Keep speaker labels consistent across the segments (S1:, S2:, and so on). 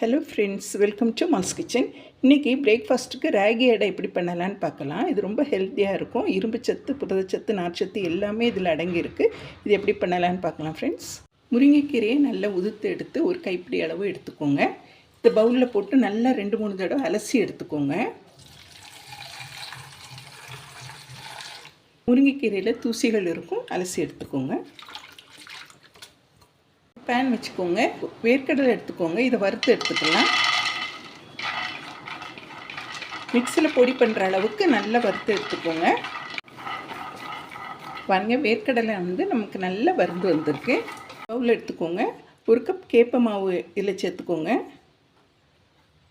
S1: Hello friends welcome to Mass kitchen இன்றைக்கி பிரேக்ஃபாஸ்ட்டுக்கு ராகி அடை எப்படி பண்ணலான்னு பார்க்கலாம். இது ரொம்ப ஹெல்த்தியாக இருக்கும். இரும்பு சத்து புரதச்சத்து நார்ச்சத்து எல்லாமே இதில் அடங்கியிருக்கு. இது எப்படி பண்ணலான்னு பார்க்கலாம் ஃப்ரெண்ட்ஸ் முருங்கைக்கீரையை நல்லா உதுத்து எடுத்து ஒரு கைப்பிடி அளவு எடுத்துக்கோங்க. இந்த பவுலில் போட்டு நல்லா ரெண்டு மூணு தடவை அலசி எடுத்துக்கோங்க. முருங்கைக்கீரையில் தூசிகள் இருக்கும். அலசி எடுத்துக்கோங்க. பேன் வச்சுக்கோங்க. வேர்க்கடலை எடுத்துக்கோங்க. இதை வறுத்து எடுத்துக்கலாம். மிக்சியில் பொடி பண்ணுற அளவுக்கு நல்லா வறுத்து எடுத்துக்கோங்க. பாருங்க வேர்க்கடலை வந்து நமக்கு நல்லா வறுந்து வந்திருக்கு. பவுல் எடுத்துக்கோங்க. ஒரு கப் கேப்ப மாவு இதில் சேர்த்துக்கோங்க.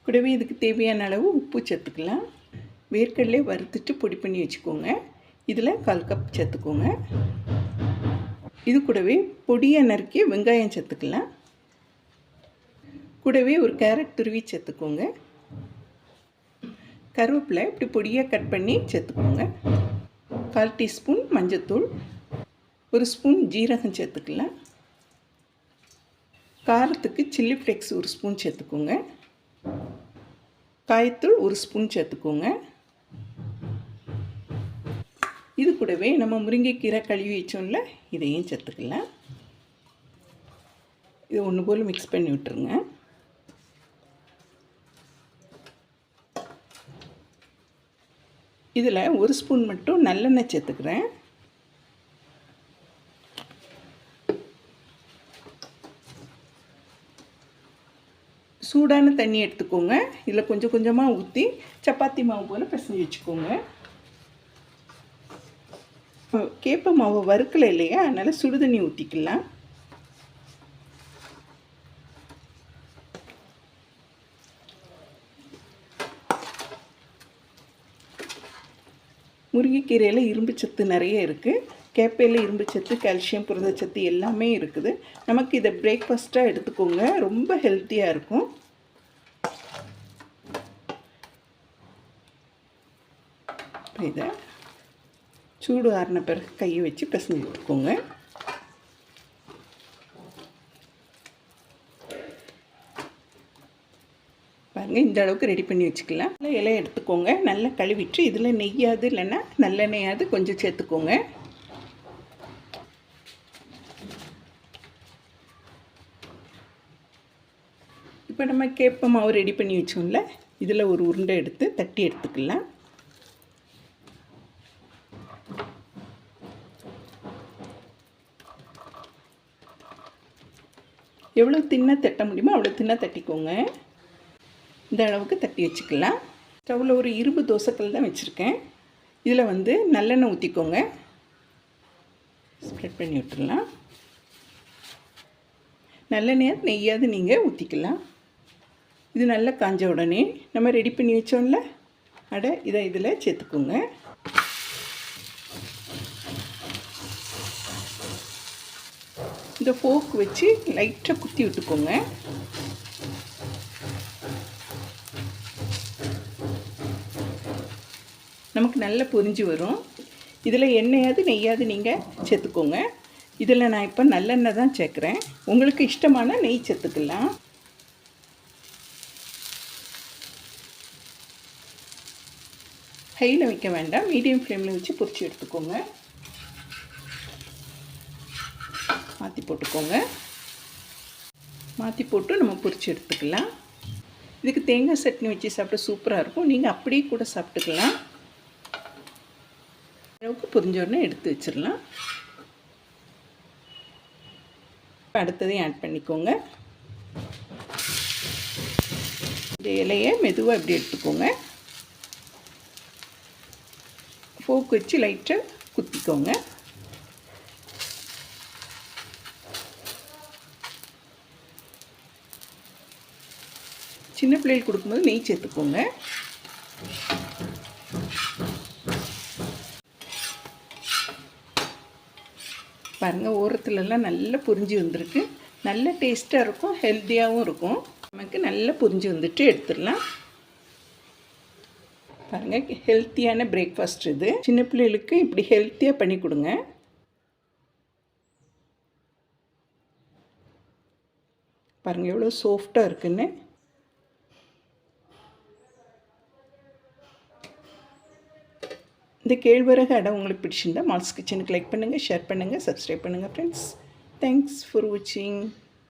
S1: கூடவே இதுக்கு தேவையான அளவு உப்பு சேர்த்துக்கலாம். வேர்க்கடலையை வறுத்துட்டு பொடி பண்ணி வச்சுக்கோங்க. இதில் கால் கப் சேர்த்துக்கோங்க. இது கூடவே பொடியாக நறுக்கி வெங்காயம் சேர்த்துக்கலாம். கூடவே ஒரு கேரட் துருவி சேர்த்துக்கோங்க. கருவேப்பிலை இப்படி பொடியாக கட் பண்ணி சேர்த்துக்கோங்க. கால் டீஸ்பூன் மஞ்சத்தூள் ஒரு ஸ்பூன் ஜீரகம் சேர்த்துக்கலாம். காரத்துக்கு சில்லி ஃப்ளேக்ஸ் ஒரு ஸ்பூன் சேர்த்துக்கோங்க. காயத்தூள் ஒரு ஸ்பூன் சேர்த்துக்கோங்க. இது கூடவே நம்ம முருங்கைக்கீரை கழுவி வச்சோம்ல இதையும் சேர்த்துக்கலாம். இது ஒன்று போல் மிக்ஸ் பண்ணி விட்டுருங்க. இதில் ஒரு ஸ்பூன் மட்டும் நல்லெண்ணெய் சேர்த்துக்கிறேன். சூடான தண்ணி எடுத்துக்கோங்க. இதில் கொஞ்சம் கொஞ்சமாக ஊற்றி சப்பாத்தி மாவு போல் பிசைஞ்சு வச்சுக்கோங்க. கேப்ப மாவு வறுக்கலை இல்லையா? அதனால் சுடுதண்ணி ஊற்றிக்கலாம் முருங்கைக்கீரையில் இரும்பு சத்து நிறைய இருக்குது கேப்பையில் இரும்பு சத்து கால்சியம் புரதச்சத்து எல்லாமே இருக்குது. நமக்கு இதை பிரேக்ஃபாஸ்ட்டாக எடுத்துக்கோங்க. ரொம்ப ஹெல்த்தியாக இருக்கும். இதை சூடு ஆறின பிறகு கையை வச்சு பிசைஞ்சு விட்டுக்கோங்க பாருங்கள் இந்த அளவுக்கு ரெடி பண்ணி வச்சுக்கலாம். இலை எடுத்துக்கோங்க. நல்லா கழுவிட்டு இதில் நெய்யாது இல்லைன்னா நல்லெண்ணெயாவது கொஞ்சம் சேர்த்துக்கோங்க. இப்போ நம்ம கேப்ப மாவு ரெடி பண்ணி வச்சோம்ல இதில் ஒரு உருண்டை எடுத்து தட்டி எடுத்துக்கலாம். எவ்வளோ தின்னாக தட்ட முடியுமோ அவ்வளோ தின்னாக தட்டிக்கோங்க. இந்த அளவுக்கு தட்டி வச்சுக்கலாம். ஸ்டவ்வில் ஒரு இரும்பு தோசைக்கல் தான் வச்சுருக்கேன். இதில் வந்து நல்லெண்ணெய் ஊற்றிக்கோங்க ஸ்ப்ரெட் பண்ணி விட்டுடலாம். நல்லெண்ணெய் நெய்யாவது நீங்கள் ஊற்றிக்கலாம் இது நல்லா காஞ்ச உடனே நம்ம ரெடி பண்ணி வச்சோம்ல? அடை இதை இதில் சேர்த்துக்கோங்க. இந்த ஃபோக் வச்சு லைட்டாக குத்தி விட்டுக்கோங்க. நமக்கு நல்லா பொரிஞ்சு வரும். இதில் எண்ணெயாவது நெய்யாவது நீங்கள் சேர்த்துக்கோங்க. இதில் நான் இப்போ நல்லெண்ணெய் தான் சேர்க்குறேன். உங்களுக்கு இஷ்டமான நெய் சேர்த்துக்கலாம். ஹையில் வைக்க வேண்டாம். மீடியம் ஃப்ளேமில் வச்சு பொரிச்சு எடுத்துக்கோங்க. மாற்றி போட்டுக்கோங்க. மாற்றி போட்டு நம்ம பொரித்து எடுத்துக்கலாம். இதுக்கு தேங்காய் சட்னி வச்சு சாப்பிட சூப்பராக இருக்கும். நீங்கள் அப்படியே கூட சாப்பிட்டுக்கலாம். அளவுக்கு புரிஞ்சோடனே எடுத்து வச்சிடலாம். அடுத்ததையும் ஆட் பண்ணிக்கோங்க. இந்த இலையை மெதுவாக இப்படி எடுத்துக்கோங்க. ஃபோக் வச்சு லைட்டாக குத்திக்கோங்க. சின்ன பிள்ளைகள் கொடுக்கும்போது நெய் சேர்த்துக்கோங்க. பாருங்கள் ஓரத்துலலாம் நல்லா புரிஞ்சு வந்திருக்கு. நல்ல டேஸ்ட்டாக இருக்கும் ஹெல்த்தியாகவும் இருக்கும். நமக்கு நல்லா புரிஞ்சு வந்துட்டு எடுத்துடலாம். பாருங்கள் ஹெல்த்தியான பிரேக்ஃபாஸ்ட் இது. சின்ன பிள்ளைகளுக்கு இப்படி ஹெல்த்தியாக பண்ணி கொடுங்க. பாருங்கள் எவ்வளோ சாஃப்டாக இருக்குன்னு. இந்த கேழ்வரகு அடை உங்களுக்கு பிடிச்சிருந்தா மால்ஸ் கிச்சனுக்கு லைக் பண்ணுங்கள் ஷேர் பண்ணுங்கள் சப்ஸ்கிரைப் பண்ணுங்கள் ஃப்ரெண்ட்ஸ் தேங்க்ஸ் ஃபார் வாட்சிங்